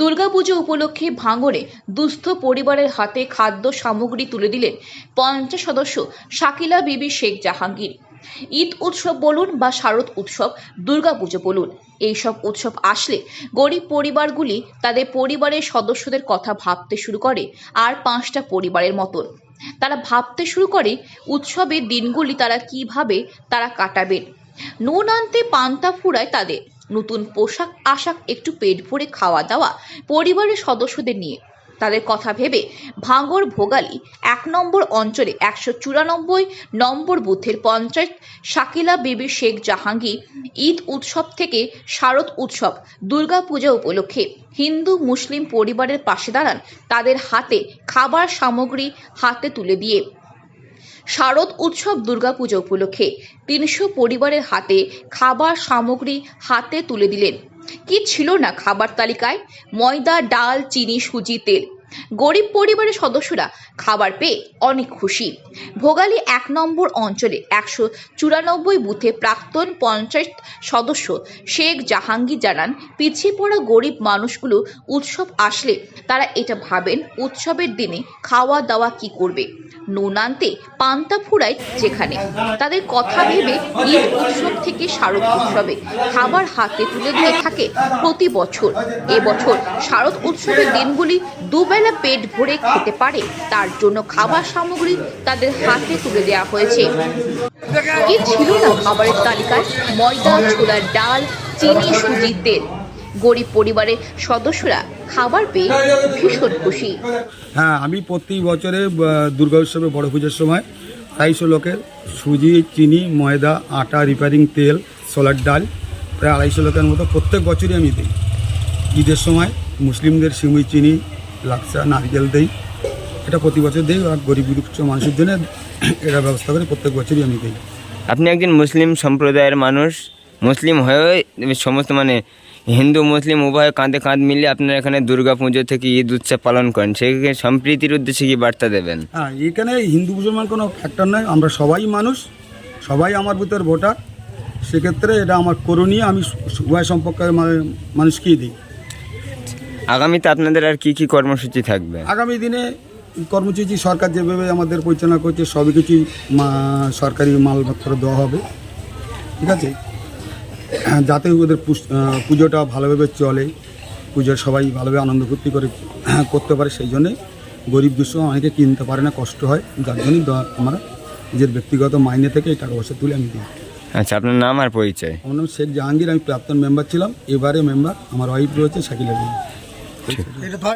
দুর্গাপুজো উপলক্ষে ভাঙড়ে দুস্থ পরিবারের হাতে খাদ্য সামগ্রী তুলে দিলেন পঞ্চাশ সদস্য শাকিলা বিবি শেখ জাহাঙ্গীর। ঈদ উৎসব বলুন বা শারদ উৎসব, দুর্গাপুজো বলুন। এইসব উৎসব আসলে গরিব পরিবারগুলি তাদের পরিবারের সদস্যদের কথা ভাবতে শুরু করে আর পাঁচটা পরিবারের মতন। তারা ভাবতে শুরু করে উৎসবের দিনগুলি তারা কীভাবে তারা কাটাবেন। নুন আনতে পান্তা ফুরায় তাদের। নতুন পোশাক, আশাক, একটু পেট ভরে খাওয়া দাওয়া পরিবারের সদস্যদের নিয়ে। তাদের কথা ভেবে ভাঙর ভোগালী এক নম্বর অঞ্চলে একশো চুরানব্বই নম্বর বুথের পঞ্চায়েত শাকিলা বিবি শেখ জাহাঙ্গীর ঈদ উৎসব থেকে শারদ উৎসব, দুর্গাপূজা উপলক্ষে হিন্দু, মুসলিম পরিবারের পাশে দাঁড়ান তাদের হাতে খাবার সামগ্রী হাতে তুলে দিয়ে। শারদ উৎসব দুর্গাপুজো উপলক্ষে তিনশো পরিবারের হাতে খাবার সামগ্রী হাতে তুলে দিলেন। কি ছিল না খাবার তালিকায়? ময়দা, ডাল, চিনি, সুজি, তেল। গরিব পরিবারের সদস্যরা খাবার পেয়ে অনেক খুশি। ভোগালী এক নম্বর অঞ্চলে একশো চুরানব্বই বুথে প্রাক্তন পঞ্চায়েত সদস্য শেখ জাহাঙ্গীর জানান, পিছিয়ে পড়া গরিব মানুষগুলো উৎসব আসলে তারা এটা ভাবেন উৎসবের দিনে খাওয়া দাওয়া কি করবে। নুন আনতে পান্তা ফুরায় যেখানে। তাদের কথা ভেবে ঈদ উৎসব থেকে শারদ উৎসবে খাবার হাতে তুলে দিয়ে থাকে প্রতি বছর। এবছর শারদ উৎসবের দিনগুলি দুবেলা পেট ভরে খেতে পারে। তার জন্য খাবার সামগ্রী তাদের হাতে তুলে দেওয়া হয়েছে। কি ছিল না খাবারের তালিকায়? ময়দা, ছোলার ডাল, চিনি সুজি তেল। গরিব পরিবারের সদস্যরা খাবার পেয়ে ভীষণ খুশি। হ্যাঁ আমি প্রতি বছরে দুর্গা উৎসবে, বড় পুজোর সময় আড়াইশো লোকের সুজি, চিনি, ময়দা, আটা রিপেয়ারিং তেল সোলার ডাল, প্রায় আড়াইশো লোকের মতো প্রত্যেক বছরই আমি দিই। ঈদের সময় মুসলিমদের সিমুই চিনি লাক্সা নারকেল দিই। এটা প্রতি বছর দিই আর গরিব দুঃখ মানুষের জন্য এটা ব্যবস্থা করে প্রত্যেক বছরই আমি দিই। আপনি একজন মুসলিম সম্প্রদায়ের মানুষ মুসলিম হয়েও সমস্ত মানে হিন্দু মুসলিম উভয় কাঁধে কাঁধ মিলিয়ে আপনারা এখানে দুর্গা পুজো থেকে ঈদ উৎসব পালন করেন সেখানে সম্প্রীতির উদ্দেশ্যে কি বার্তা দেবেন? হ্যাঁ এখানে হিন্দু মুসলমান কোনো ফ্যাক্টর নয় আমরা সবাই মানুষ সবাই আমার ভিতর ভোটার। সেক্ষেত্রে এটা আমার করণীয় আমি উভয় সম্পর্কের মানুষকেই দিই। আগামীতে আপনাদের আর কি কি কর্মসূচি থাকবে? আগামী দিনে কর্মসূচি সরকার যেভাবে আমাদের পরিচালনা করছে সবই কিছুই মা- সরকারি মালপত্র দেওয়া হবে। ঠিক আছে? যাতে ওদের পুজোটা ভালোভাবে চলে পুজোর সবাই ভালোভাবে আনন্দ ফুর্তি করে করতে পারে সেই জন্যে গরিব দুঃস্থ অনেকে কিনতে পারে না কষ্ট হয় যার জন্যই আমরা নিজের ব্যক্তিগত মাইনে থেকে এই টাকা পয়সা তুলে আমি দিই আচ্ছা আপনার নাম আর পরিচয়? আমার নাম শেখ জাহাঙ্গীর আমি প্রাক্তন মেম্বার ছিলাম এবারে মেম্বার আমার ওয়াইফ রয়েছে শাকিলা বিবি।